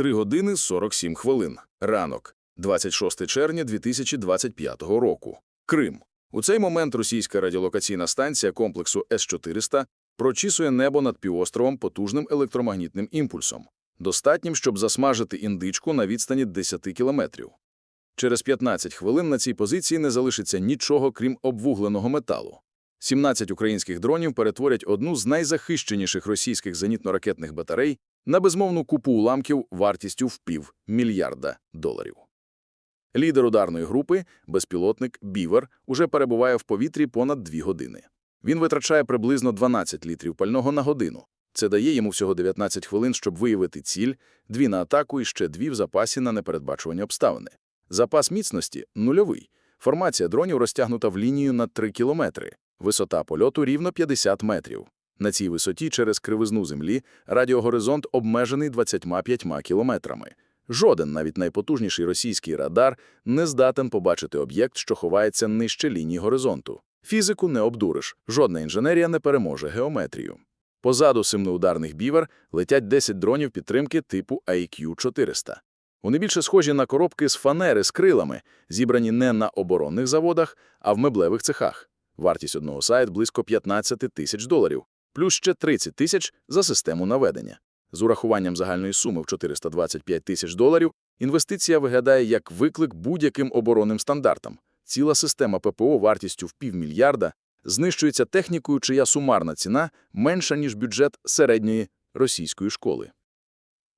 3 години 47 хвилин. Ранок, 26 червня 2025 року. Крим. У цей момент російська радіолокаційна станція комплексу С-400 прочісує небо над півостровом потужним електромагнітним імпульсом, достатнім, щоб засмажити індичку на відстані 10 кілометрів. Через 15 хвилин на цій позиції не залишиться нічого, крім обвугленого металу. 17 українських дронів перетворять одну з найзахищеніших російських зенітно-ракетних батарей на безмовну купу уламків вартістю в пів мільярда доларів. Лідер ударної групи, безпілотник «Бівер», уже перебуває в повітрі понад дві години. Він витрачає приблизно 12 літрів пального на годину. Це дає йому всього 19 хвилин, щоб виявити ціль, дві на атаку і ще дві в запасі на непередбачувані обставини. Запас міцності – нульовий. Формація дронів розтягнута в лінію на 3 кілометри. Висота польоту рівно 50 метрів. На цій висоті через кривизну землі радіогоризонт обмежений 25 кілометрами. Жоден, навіть найпотужніший російський радар, не здатен побачити об'єкт, що ховається нижче лінії горизонту. Фізику не обдуриш, жодна інженерія не переможе геометрію. Позаду семиударних бівер летять 10 дронів підтримки типу IQ-400. Вони більше схожі на коробки з фанери з крилами, зібрані не на оборонних заводах, а в меблевих цехах. Вартість одного сайт близько 15 тисяч доларів, плюс ще 30 тисяч за систему наведення. З урахуванням загальної суми в 425 тисяч доларів інвестиція виглядає як виклик будь-яким оборонним стандартам. Ціла система ППО вартістю в півмільярда знищується технікою, чия сумарна ціна менша, ніж бюджет середньої російської школи.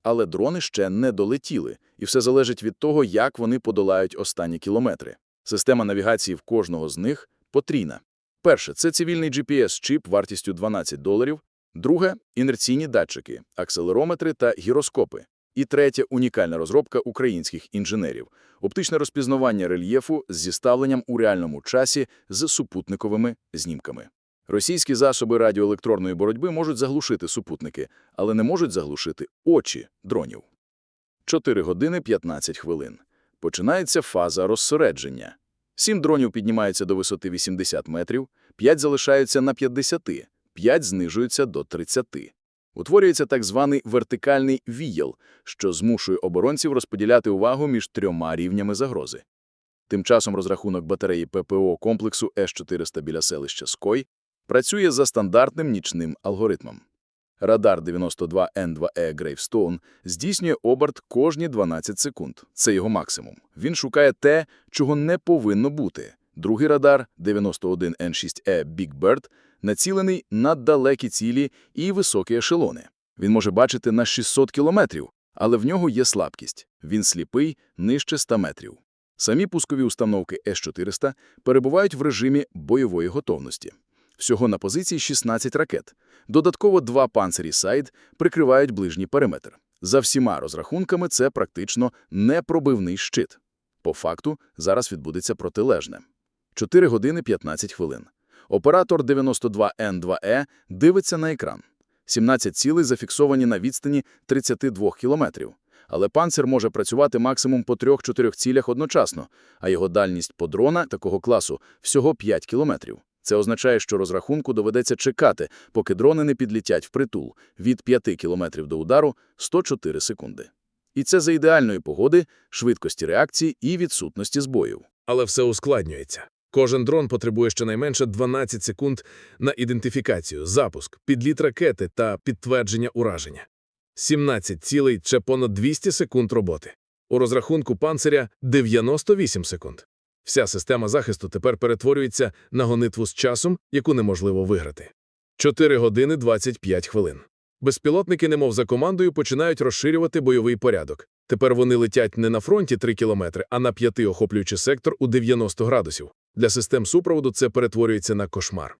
Але дрони ще не долетіли, і все залежить від того, як вони подолають останні кілометри. Система навігації в кожного з них потрійна. Перше – це цивільний GPS-чіп вартістю 12 доларів. Друге – інерційні датчики, акселерометри та гіроскопи. І третє – унікальна розробка українських інженерів – оптичне розпізнавання рельєфу з зіставленням у реальному часі з супутниковими знімками. Російські засоби радіоелектронної боротьби можуть заглушити супутники, але не можуть заглушити очі дронів. 4 години 15 хвилин. Починається фаза розсередження. Сім дронів піднімаються до висоти 80 метрів, 5 залишаються на 50, 5 знижуються до 30. Утворюється так званий вертикальний віял, що змушує оборонців розподіляти увагу між трьома рівнями загрози. Тим часом розрахунок батареї ППО комплексу С-400 біля селища Ской працює за стандартним нічним алгоритмом. Радар 92N2E Gravestone здійснює оберт кожні 12 секунд. Це його максимум. Він шукає те, чого не повинно бути. Другий радар 91N6E Big Bird націлений на далекі цілі і високі ешелони. Він може бачити на 600 кілометрів, але в нього є слабкість. Він сліпий нижче 100 метрів. Самі пускові установки С-400 перебувають в режимі бойової готовності. Всього на позиції 16 ракет. Додатково два панцирі «Сайд» прикривають ближній периметр. За всіма розрахунками це практично непробивний щит. По факту зараз відбудеться протилежне. 4 години 15 хвилин. Оператор 92N2E дивиться на екран. 17 цілей зафіксовані на відстані 32 кілометрів. Але панцир може працювати максимум по 3-4 цілях одночасно, а його дальність по дрона такого класу всього 5 кілометрів. Це означає, що розрахунку доведеться чекати, поки дрони не підлітять впритул від 5 кілометрів до удару 104 секунди. І це за ідеальної погоди, швидкості реакції і відсутності збоїв. Але все ускладнюється. Кожен дрон потребує щонайменше 12 секунд на ідентифікацію, запуск, підліт ракети та підтвердження ураження. 17 цілей – це понад 200 секунд роботи. У розрахунку панциря – 98 секунд. Вся система захисту тепер перетворюється на гонитву з часом, яку неможливо виграти. 4 години 25 хвилин. Безпілотники, немов за командою, починають розширювати бойовий порядок. Тепер вони летять не на фронті 3 кілометри, а на п'яти, охоплюючи сектор у 90 градусів. Для систем супроводу це перетворюється на кошмар.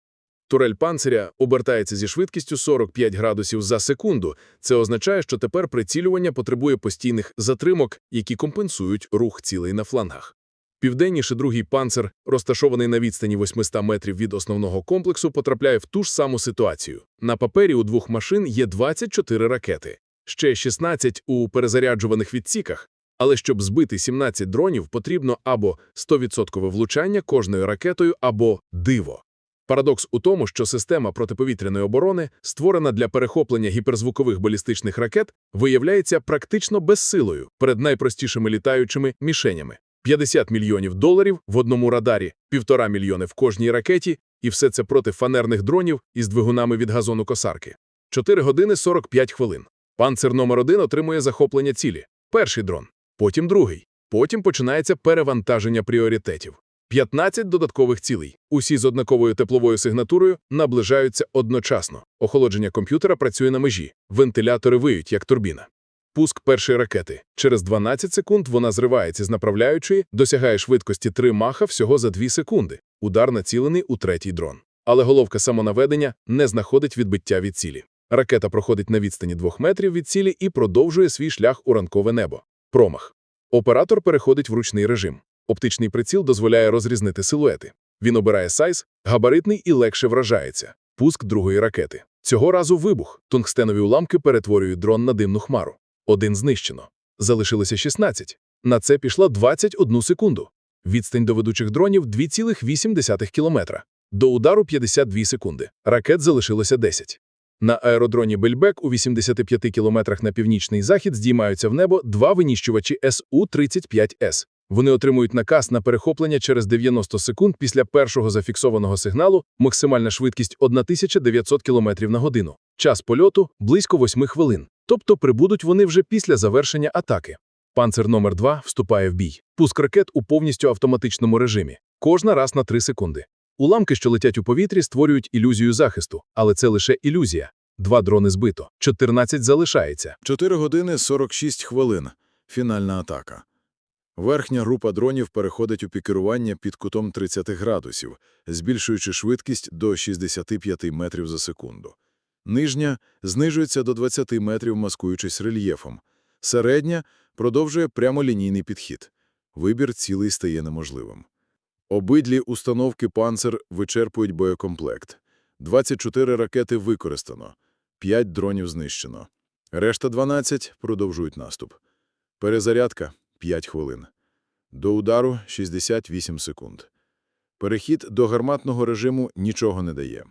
Турель панциря обертається зі швидкістю 45 градусів за секунду. Це означає, що тепер прицілювання потребує постійних затримок, які компенсують рух цілей на флангах. Південніше другий панцир, розташований на відстані 800 метрів від основного комплексу, потрапляє в ту ж саму ситуацію. На папері у двох машин є 24 ракети, ще 16 у перезаряджуваних відсіках. Але щоб збити 17 дронів, потрібно або 100% влучання кожною ракетою, або диво. Парадокс у тому, що система протиповітряної оборони, створена для перехоплення гіперзвукових балістичних ракет, виявляється практично безсилою перед найпростішими літаючими мішенями. 50 мільйонів доларів в одному радарі, півтора мільйони в кожній ракеті, і все це проти фанерних дронів із двигунами від газону косарки. 4 години 45 хвилин. Панцир номер 1 отримує захоплення цілі. Перший дрон, потім другий. Потім починається перевантаження пріоритетів. 15 додаткових цілей. Усі з однаковою тепловою сигнатурою наближаються одночасно. Охолодження комп'ютера працює на межі. Вентилятори виють, як турбіна. Пуск першої ракети. Через 12 секунд вона зривається з направляючої, досягає швидкості 3 маха всього за 2 секунди. Удар націлений у третій дрон. Але головка самонаведення не знаходить відбиття від цілі. Ракета проходить на відстані 2 метрів від цілі і продовжує свій шлях у ранкове небо. Промах. Оператор переходить в ручний режим. Оптичний приціл дозволяє розрізнити силуети. Він обирає сайз, габаритний і легше вражається. Пуск другої ракети. Цього разу вибух. Тунгстенові уламки перетворюють дрон на димну хмару. Один знищено. Залишилося 16. На це пішла 21 секунду. Відстань до ведучих дронів 2,8 кілометра. До удару 52 секунди. Ракет залишилося 10. На аеродроні Бельбек у 85 кілометрах на північний захід здіймаються в небо два винищувачі СУ-35С. Вони отримують наказ на перехоплення через 90 секунд після першого зафіксованого сигналу, максимальна швидкість 1900 км на годину. Час польоту – близько 8 хвилин. Тобто прибудуть вони вже після завершення атаки. Панцир номер 2 вступає в бій. Пуск ракет у повністю автоматичному режимі. Кожна раз на 3 секунди. Уламки, що летять у повітрі, створюють ілюзію захисту, але це лише ілюзія. Два дрони збито, 14 залишається. 4 години 46 хвилин. Фінальна атака. Верхня група дронів переходить у пікерування під кутом 30 градусів, збільшуючи швидкість до 65 метрів за секунду. Нижня знижується до 20 метрів, маскуючись рельєфом. Середня продовжує прямолінійний підхід. Вибір цілий стає неможливим. Обидві установки «Панцер» вичерпують боєкомплект. 24 ракети використано, 5 дронів знищено. Решта 12 продовжують наступ. Перезарядка – 5 хвилин. До удару – 68 секунд. Перехід до гарматного режиму нічого не дає.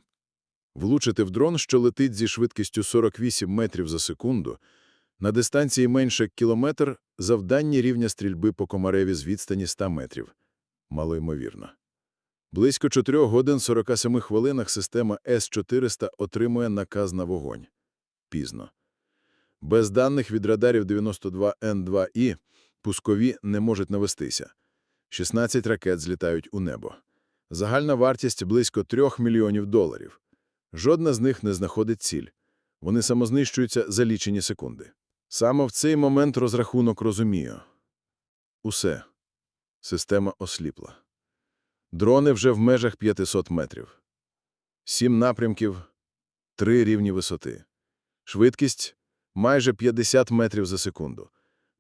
Влучити в дрон, що летить зі швидкістю 48 метрів за секунду, на дистанції менше кілометр – завдання рівня стрільби по комареві з відстані 100 метрів. Малоймовірно. Близько 4 годин 47 хвилинах система С-400 отримує наказ на вогонь. Пізно. Без даних від радарів 92Н2І пускові не можуть навестися. 16 ракет злітають у небо. Загальна вартість близько 3 мільйонів доларів. Жодна з них не знаходить ціль. Вони самознищуються за лічені секунди. Саме в цей момент розрахунок розумію. Усе. Система осліпла. Дрони вже в межах 500 метрів. Сім напрямків, три рівні висоти. Швидкість – майже 50 метрів за секунду.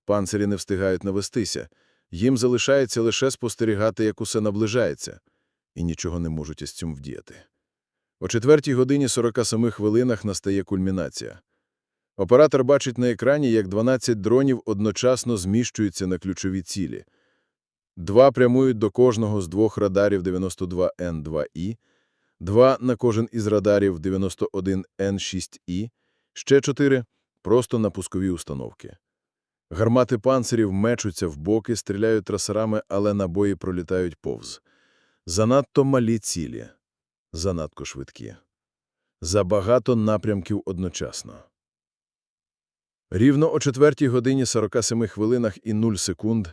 Панцирі не встигають навестися. Їм залишається лише спостерігати, як усе наближається. І нічого не можуть із цим вдіяти. О 4 годині 47 хвилинах настає кульмінація. Оператор бачить на екрані, як 12 дронів одночасно зміщуються на ключові цілі. Два прямують до кожного з двох радарів 92Н2І, два на кожен із радарів 91Н6І, ще чотири – просто на пускові установки. Гармати панцирів мечуться в боки, стріляють трасерами, але набої пролітають повз. Занадто малі цілі, занадто швидкі. Забагато напрямків одночасно. Рівно о 4 годині 47 хвилинах і 0 секунд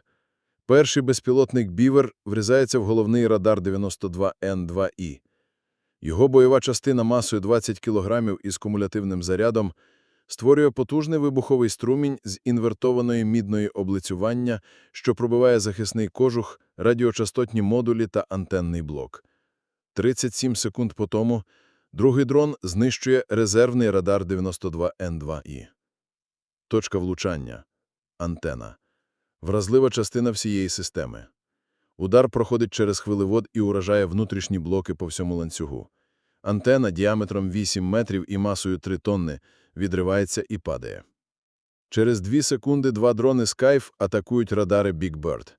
перший безпілотник «Бівер» врізається в головний радар 92Н2І. Його бойова частина масою 20 кг із кумулятивним зарядом створює потужний вибуховий струмінь з інвертованої мідної облицювання, що пробиває захисний кожух, радіочастотні модулі та антенний блок. 37 секунд по тому другий дрон знищує резервний радар 92Н2І. Точка влучання. Антена. Вразлива частина всієї системи. Удар проходить через хвилевод і уражає внутрішні блоки по всьому ланцюгу. Антена діаметром 8 метрів і масою 3 тонни відривається і падає. Через 2 секунди два дрони Skype атакують радари Big Bird.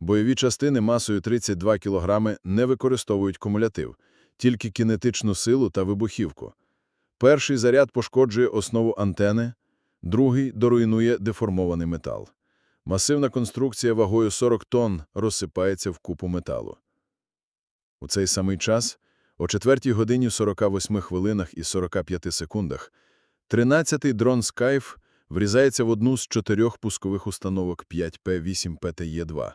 Бойові частини масою 32 кг не використовують кумулятив. тільки кінетичну силу та вибухівку. Перший заряд пошкоджує основу антени, другий доруйнує деформований метал. Масивна конструкція вагою 40 тонн розсипається в купу металу. У цей самий час, о 4 годині 48 хвилинах і 45 секундах, 13-й дрон «Скайф» врізається в одну з чотирьох пускових установок 5П-8 ПТЄ-2.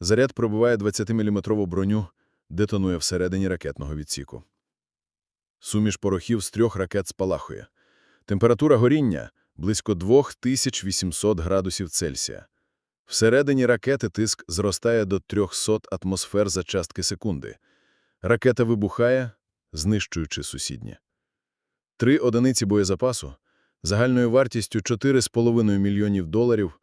Заряд пробиває 20-мм броню, детонує всередині ракетного відсіку. Суміш порохів з трьох ракет спалахує. Температура горіння – близько 2800 градусів Цельсія. Всередині ракети тиск зростає до 300 атмосфер за частки секунди. Ракета вибухає, знищуючи сусідні. Три одиниці боєзапасу загальною вартістю 4,5 мільйонів доларів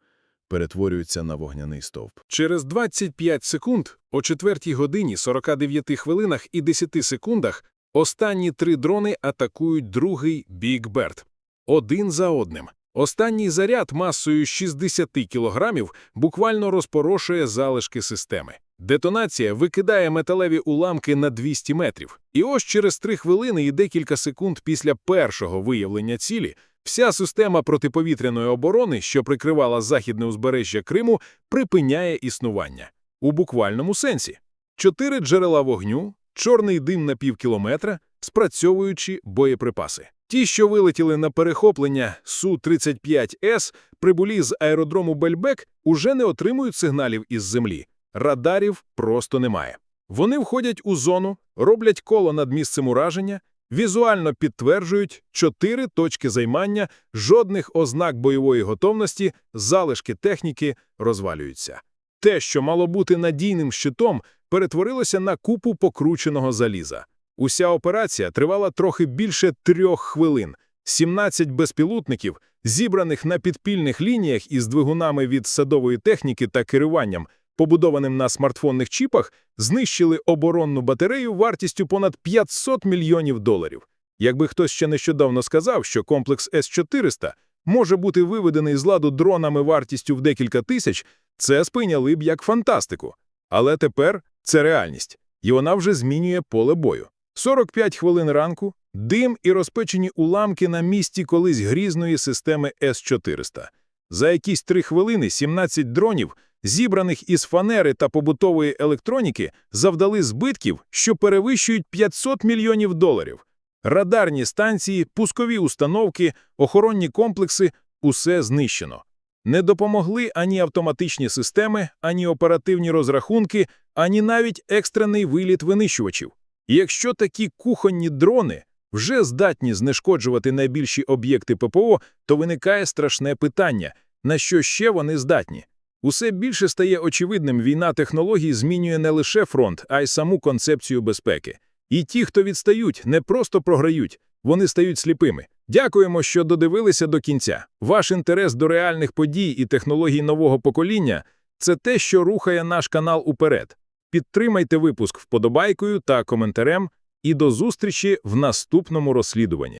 перетворюються на вогняний стовп. Через 25 секунд, о 4 годині 49 хвилинах і 10 секундах, останні три дрони атакують другий Біг Берт. Один за одним. Останній заряд масою 60 кілограмів буквально розпорошує залишки системи. Детонація викидає металеві уламки на 200 метрів. І ось через 3 хвилини і декілька секунд після першого виявлення цілі вся система протиповітряної оборони, що прикривала західне узбережжя Криму, припиняє існування. У буквальному сенсі. Чотири джерела вогню, чорний дим на півкілометра, спрацьовуючи боєприпаси. Ті, що вилетіли на перехоплення Су-35С, прибулі з аеродрому Бельбек, уже не отримують сигналів із землі. Радарів просто немає. Вони входять у зону, роблять коло над місцем ураження, візуально підтверджують чотири точки займання, жодних ознак бойової готовності, залишки техніки розвалюються. Те, що мало бути надійним щитом, перетворилося на купу покрученого заліза. Уся операція тривала трохи більше трьох хвилин. 17 безпілотників, зібраних на підпільних лініях із двигунами від садової техніки та керуванням, побудованим на смартфонних чіпах, знищили оборонну батарею вартістю понад 500 мільйонів доларів. Якби хтось ще нещодавно сказав, що комплекс С-400 може бути виведений з ладу дронами вартістю в декілька тисяч, це сприйняли б як фантастику. Але тепер це реальність, і вона вже змінює поле бою. 45 хвилин ранку, дим і розпечені уламки на місці колись грізної системи С-400. За якісь три хвилини 17 дронів, зібраних із фанери та побутової електроніки, завдали збитків, що перевищують 500 мільйонів доларів. Радарні станції, пускові установки, охоронні комплекси – усе знищено. Не допомогли ані автоматичні системи, ані оперативні розрахунки, ані навіть екстрений виліт винищувачів. Якщо такі кухонні дрони вже здатні знешкоджувати найбільші об'єкти ППО, то виникає страшне питання – на що ще вони здатні? Усе більше стає очевидним, війна технологій змінює не лише фронт, а й саму концепцію безпеки. І ті, хто відстають, не просто програють, вони стають сліпими. Дякуємо, що додивилися до кінця. Ваш інтерес до реальних подій і технологій нового покоління – це те, що рухає наш канал уперед. Підтримайте випуск вподобайкою та коментарем, і до зустрічі в наступному розслідуванні.